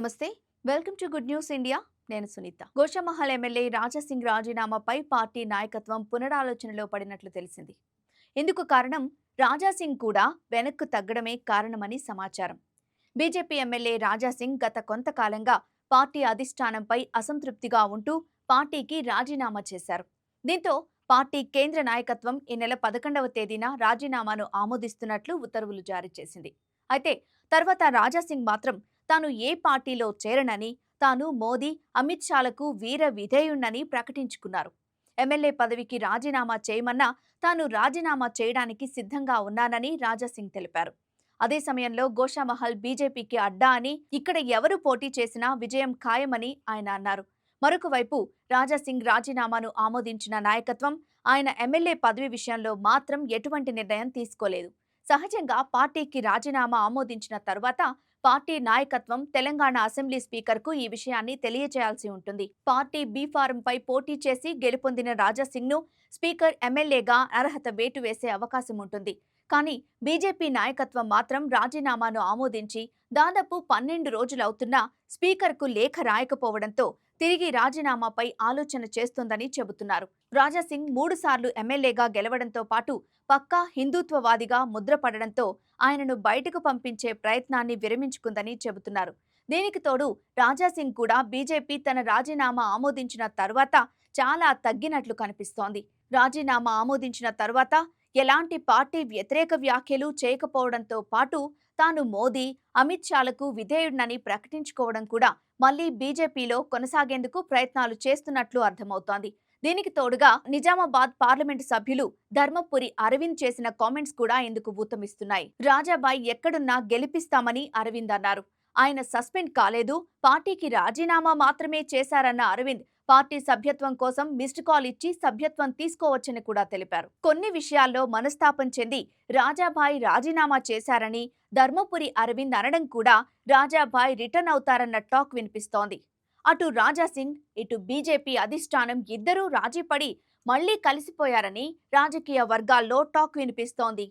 నమస్తే. Welcome to good news India. నేను Sunitha. Goshamahal MLA Rajasingh రాజీనామాపై పార్టీ నాయకత్వం పునరాలోచనలో పడినట్లు తెలిసింది. ఇందుకు కారణం రాజాసింగ్ కూడా వెనక్కు తగ్గడమే కారణమని సమాచారం. బీజేపీ ఎమ్మెల్యే రాజాసింగ్ గత కొంతకాలంగా పార్టీ అధిష్టానంపై అసంతృప్తిగా ఉంటూ పార్టీకి రాజీనామా చేశారు. దీంతో పార్టీ కేంద్ర నాయకత్వం ఈ నెల పదకొండవ తేదీన రాజీనామాను ఆమోదిస్తున్నట్లు ఉత్తర్వులు జారీ చేసింది. అయితే తర్వాత రాజాసింగ్ మాత్రం తాను ఏ పార్టీలో చేరనని తాను మోదీ అమిత్ షాలకు వీర విధేయుణ్ణని ప్రకటించుకున్నారు. ఎమ్మెల్యే పదవికి రాజీనామా చేయమన్నా తాను రాజీనామా చేయడానికి సిద్ధంగా ఉన్నానని రాజాసింగ్ తెలిపారు. అదే సమయంలో గోషామహల్ బీజేపీకి అడ్డా అని ఇక్కడ ఎవరు పోటీ చేసినా విజయం ఖాయమని ఆయన అన్నారు. మరొక వైపు రాజాసింగ్ రాజీనామాను ఆమోదించిన నాయకత్వం ఆయన ఎమ్మెల్యే పదవి విషయంలో మాత్రం ఎటువంటి నిర్ణయం తీసుకోలేదు. సహజంగా పార్టీకి రాజీనామా ఆమోదించిన తర్వాత పార్టీ నాయకత్వం తెలంగాణ అసెంబ్లీ స్పీకర్కు ఈ విషయాన్ని తెలియజేయాల్సి ఉంటుంది. పార్టీ బి ఫారంపై పోటీ చేసి గెలుపొందిన రాజాసింగ్ను స్పీకర్ ఎమ్మెల్యేగా అర్హత వేటు వేసే అవకాశం ఉంటుంది. కానీ బీజేపీ నాయకత్వం మాత్రం రాజీనామాను ఆమోదించి దాదాపు పన్నెండు రోజులవుతున్నా స్పీకర్కు లేఖ రాయకపోవడంతో తిరిగి రాజీనామాపై ఆలోచన చేస్తోందని చెబుతున్నారు. రాజాసింగ్ మూడుసార్లు ఎమ్మెల్యేగా గెలవడంతో పాటు పక్కా హిందుత్వవాదిగా ముద్రపడడంతో ఆయనను బయటకు పంపించే ప్రయత్నాన్ని విరమించుకుందని చెబుతున్నారు. దీనికి తోడు రాజాసింగ్ కూడా బీజేపీ తన రాజీనామా ఆమోదించిన తర్వాత చాలా తగ్గినట్లు కనిపిస్తోంది. రాజీనామా ఆమోదించిన తర్వాత ఎలాంటి పార్టీ వ్యతిరేక వ్యాఖ్యలు చేయకపోవడంతో పాటు తాను మోదీ అమిత్ షాలకు విధేయుడినని ప్రకటించుకోవడం కూడా మళ్ళీ బీజేపీలో కొనసాగేందుకు ప్రయత్నాలు చేస్తున్నట్లు అర్థమవుతోంది. దీనికి తోడుగా నిజామాబాద్ పార్లమెంటు సభ్యులు ధర్మపురి అరవింద్ చేసిన కామెంట్స్ కూడా ఇందుకు ఊతమిస్తున్నాయి. రాజాబాయి ఎక్కడున్నా గెలిపిస్తామని అరవింద్ అన్నారు. ఆయన సస్పెండ్ కాలేదు. పార్టీకి రాజీనామా మాత్రమే చేశారన్న అరవింద్ పార్టీ సభ్యత్వం కోసం మిస్డ్ కాల్ ఇచ్చి సభ్యత్వం తీసుకోవచ్చని కూడా తెలిపారు. కొన్ని విషయాల్లో మనస్తాపం చెంది రాజాభాయ్ రాజీనామా చేశారని ధర్మపురి అరవింద్ అనడం కూడా రాజాభాయ్ రిటర్న్ అవుతారన్న టాక్ వినిపిస్తోంది. అటు రాజాసింగ్ ఇటు బీజేపీ అధిష్టానం ఇద్దరూ రాజీపడి మళ్ళీ కలిసిపోయారని రాజకీయ వర్గాల్లో టాక్ వినిపిస్తోంది.